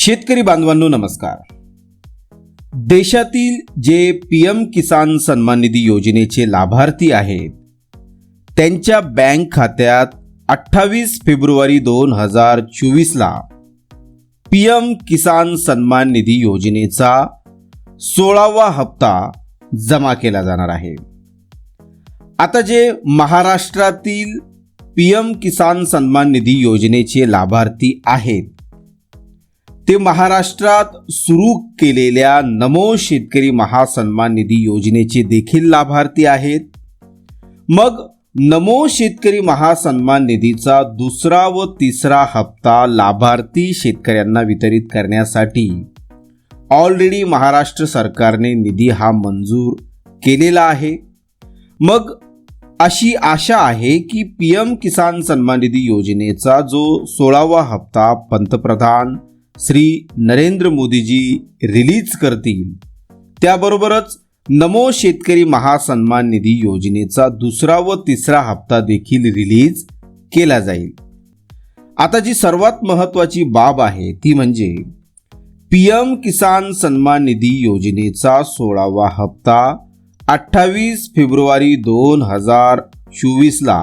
शेतकरी बांधवांनो नमस्कार. देशातील जे पी एम किसान सन्मान निधी योजनेचे लाभार्थी आहेत त्यांच्या बँक खात्यात अठ्ठावीस फेब्रुवारी दोन हजार चोवीसला पी एम किसान सन्मान निधी योजनेचा सोळावा हप्ता जमा केला जाणार आहे. आता जे महाराष्ट्रातील पी एम किसान सन्मान निधी योजनेचे लाभार्थी आहेत ते महाराष्ट्रात सुरू केलेल्या नमो शेतकरी महासन्मान निधी योजनेचे देखील लाभार्थी आहेत. मग नमो शेतकरी महासन्मान निधीचा दुसरा व तिसरा हप्ता लाभार्थी शेतकऱ्यांना वितरित करण्यासाठी ऑलरेडी महाराष्ट्र सरकारने निधी हा मंजूर केलेला आहे. मग अशी आशा आहे की पी एम किसान सन्मान निधी योजनेचा जो सोळावा हप्ता पंतप्रधान श्री नरेंद्र मोदीजी रिलीज करतील. त्याबरोबरच नमो शेतकरी महासन्मान निधी योजनेचा दुसरा व तिसरा हप्ता देखील रिलीज केला जाईल. आता जी सर्वात महत्त्वाची बाब आहे ती म्हणजे पी एम किसान सन्मान निधी योजनेचा सोळावा हप्ता अठ्ठावीस फेब्रुवारी दोन हजार चोवीसला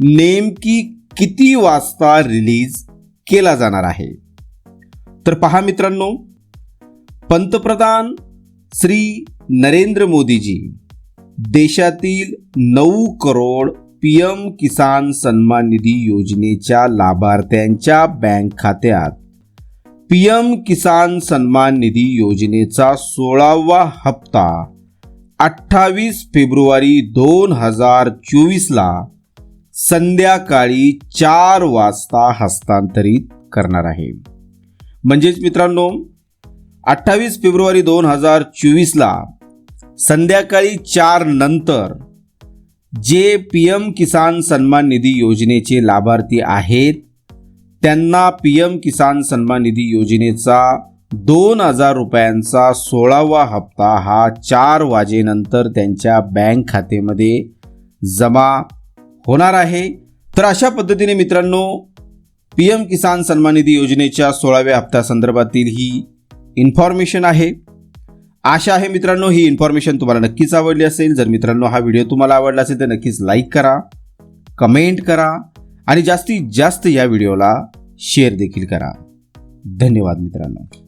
नेमकी किती वाजता रिलीज केला जाणार आहे? तर पहा मित्रांनो पंतप्रधान श्री नरेंद्र मोदीजी देशातील नऊ करोड पी एम किसान सन्मान निधी योजनेच्या लाभार्थ्यांच्या बँक खात्यात पी एम किसान सन्मान निधी योजनेचा सोळावा हप्ता अठ्ठावीस फेब्रुवारी दोन हजार चोवीसला संध्याकाळी चार वाजता हस्तांतरित करणार आहे. म्हणजेच मित्रांनो अठ्ठावीस फेब्रुवारी दोन हजार चोवीसला संध्याकाळी चार नंतर जे पी एम किसान सन्मान निधी योजनेचे लाभार्थी आहेत. त्यांना पी एम किसान सन्मान निधी योजनेचा दोन हजार रुपयांचा सोळावा हप्ता हा चार वाजेनंतर त्यांच्या बँक खात्यामध्ये जमा होणार आहे. तर अशा पद्धतीने मित्रांनो पी एम किसान सन्मान निधी योजनेच्या सोळाव्या हप्त्यासंदर्भातील ही इन्फॉर्मेशन आहे. आशा आहे मित्रांनो ही इन्फॉर्मेशन तुम्हाला नक्कीच आवडली असेल. जर मित्रांनो हा व्हिडिओ तुम्हाला आवडला असेल तर नक्कीच लाईक करा कमेंट करा आणि जास्तीत जास्त या व्हिडिओला शेअर देखील करा. धन्यवाद मित्रांनो.